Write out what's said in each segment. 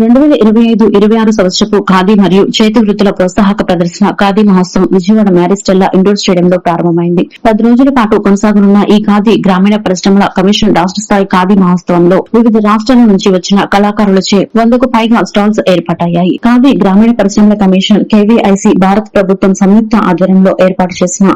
రెండు వేల ఇరవై ఐదు ఇరవై ఆరు సంవత్సరపు ఖాదీ మరియు చేతి వృత్తుల ప్రోత్సాహక ప్రదర్శన ఖాదీ మహోత్సవం విజయవాడ మ్యారిస్టెల్లా ఇండోర్ స్టేడియంలో ప్రారంభమైంది. పది రోజుల పాటు కొనసాగనున్న ఈ ఖాదీ గ్రామీణ పరిశ్రమల కమిషన్ రాష్ట్ర స్థాయి ఖాదీ మహోత్సవంలో వివిధ రాష్ట్రాల నుంచి వచ్చిన కళాకారులచే వందకు పైగా స్టాల్స్ ఏర్పాటయ్యాయి. ఖాదీ గ్రామీణ పరిశ్రమల కమిషన్ కేవీఐసి భారత ప్రభుత్వం సంయుక్త ఆధ్వర్యంలో ఏర్పాటు చేసిన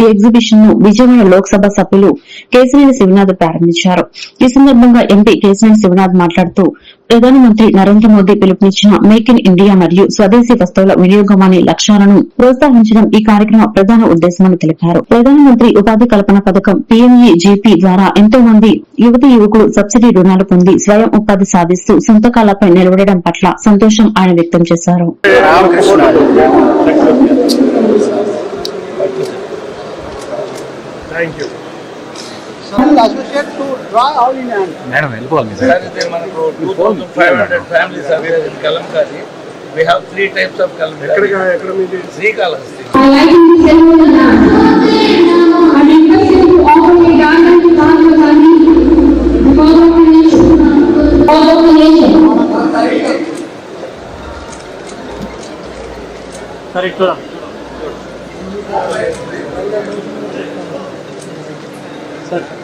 ఈ ఎగ్జిబిషన్ను విజయవాడ లోక్సభ సభ్యులు కేసినేని శివనాథ్ ప్రారంభించారు. ఈ సందర్భంగా ఎంపీ కేసినేని శివనాథ్ మాట్లాడుతూ ప్రధానమంత్రి నరేంద్ర మోదీ పిలుపునిచ్చిన మేక్ ఇన్ ఇండియా మరియు స్వదేశీ వస్తువుల వినియోగం అనే లక్ష్యాలను ప్రోత్సహించడం ఈ కార్యక్రమ ప్రధాన ఉద్దేశమని తెలిపారు. ప్రధానమంత్రి ఉపాధి కల్పన పథకం పీఎంఈజీపీ ద్వారా ఎంతో మంది యువతి యువకులు సబ్సిడీ రుణాలు పొంది స్వయం ఉపాధి సాధిస్తూ సొంత కాళ్ళపై నిలబడడం పట్ల సంతోషం ఆయన వ్యక్తం చేశారు. You will associate to draw all in hand. Madam వెళ్ళిపోవాలి మీరు Sir, there మనకు 2,500 families are there in Kalamkari. We have three types of ఎక్కడికి Kalamkari. ఎక్కడ మీది Srikalahasti. I like to say I request you to offer a garden to Mahatma Gandhi because of the nation, because of the nation. ఆది మహోత్సవం రెండు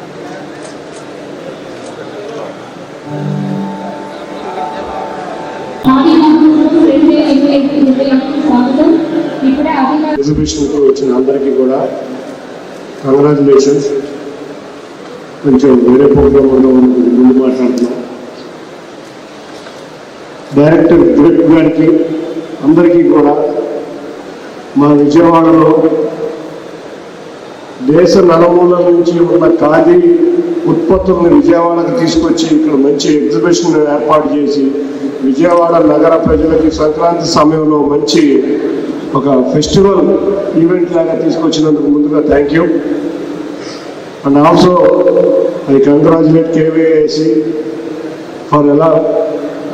ఎగ్జిబిషన్కి వచ్చిన అందరికీ కూడా congratulations కొంచెం వేరే ప్రోగ్రామ్ ఉన్న ముందు మాట్లాడుతున్నాం. డైరెక్టర్ దిలీప్ గారికి అందరికీ కూడా మా విజయవాడలో దేశ నలుమూలల నుంచి ఉన్న ఖాదీ ఉత్పత్తులను విజయవాడకు తీసుకొచ్చి ఇక్కడ మంచి ఎగ్జిబిషన్ ఏర్పాటు చేసి విజయవాడ నగర ప్రజలకి సంక్రాంతి సమయంలో మంచి ఒక ఫెస్టివల్ ఈవెంట్ లాగా తీసుకొచ్చినందుకు ముందుగా thank you and also I congratulate KVIC for ఎలా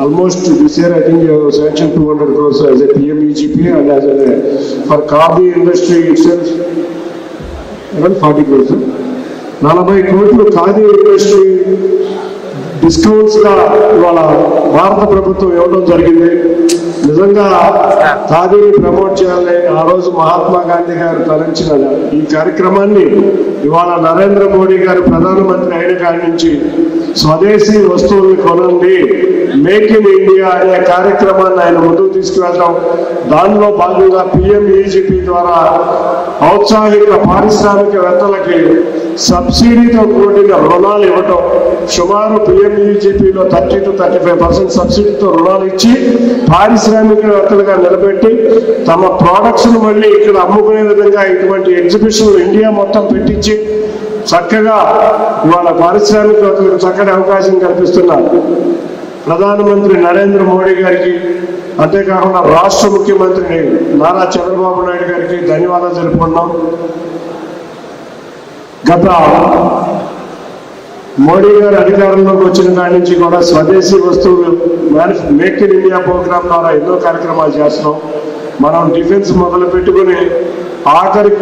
almost this year I think sanction two hundred crores as a PMEGP and as for coffee industry itself around forty crores నలభై కోట్లు khadi industry డిస్కౌంట్స్గా ఇవాళ భారత ప్రభుత్వం ఇవ్వడం జరిగింది. నిజంగా ఖాదీని ప్రమోట్ చేయాలని ఆ రోజు మహాత్మా గాంధీ గారు తలంచిన ఈ కార్యక్రమాన్ని ఇవాళ నరేంద్ర మోడీ గారు ప్రధానమంత్రి అయిన కాడి నుంచి స్వదేశీ వస్తువుల్ని కొనండి. మేక్ ఇన్ ఇండియా అనే కార్యక్రమాన్ని ఆయన ముందుకు తీసుకువెళ్ళడం దానిలో భాగంగా పిఎంఈజీపీ ద్వారా ఔత్సాహిక పారిశ్రామికవేత్తలకి సబ్సిడీతో కూడిన రుణాలు ఇవ్వటం. సుమారు పిఎంఈజీపీలో thirty to thirty five percent సబ్సిడీతో రుణాలు ఇచ్చి పారిశ్రామికవేత్తలుగా నిలబెట్టి తమ ప్రోడక్ట్స్ను మళ్ళీ ఇక్కడ అమ్ముకునే విధంగా ఇటువంటి ఎగ్జిబిషన్లు ఇండియా మొత్తం పెట్టించి చక్కగా ఇవాళ పారిశ్రామికవేత్తలకు చక్కటి అవకాశం కల్పిస్తున్నారు. ప్రధానమంత్రి నరేంద్ర మోడీ గారికి అంతేకాకుండా రాష్ట్ర ముఖ్యమంత్రి నారా చంద్రబాబు నాయుడు గారికి ధన్యవాదాలు తెలుపుకున్నాం గత మోడీ గారు అధికారంలోకి వచ్చిన దాని నుంచి కూడా స్వదేశీ వస్తువులు మేక్ ఇన్ ఇండియా ప్రోగ్రామ్ ద్వారా ఎన్నో కార్యక్రమాలు చేస్తున్నాం. మనం డిఫెన్స్ మొదలు పెట్టుకుని ఆఖరికి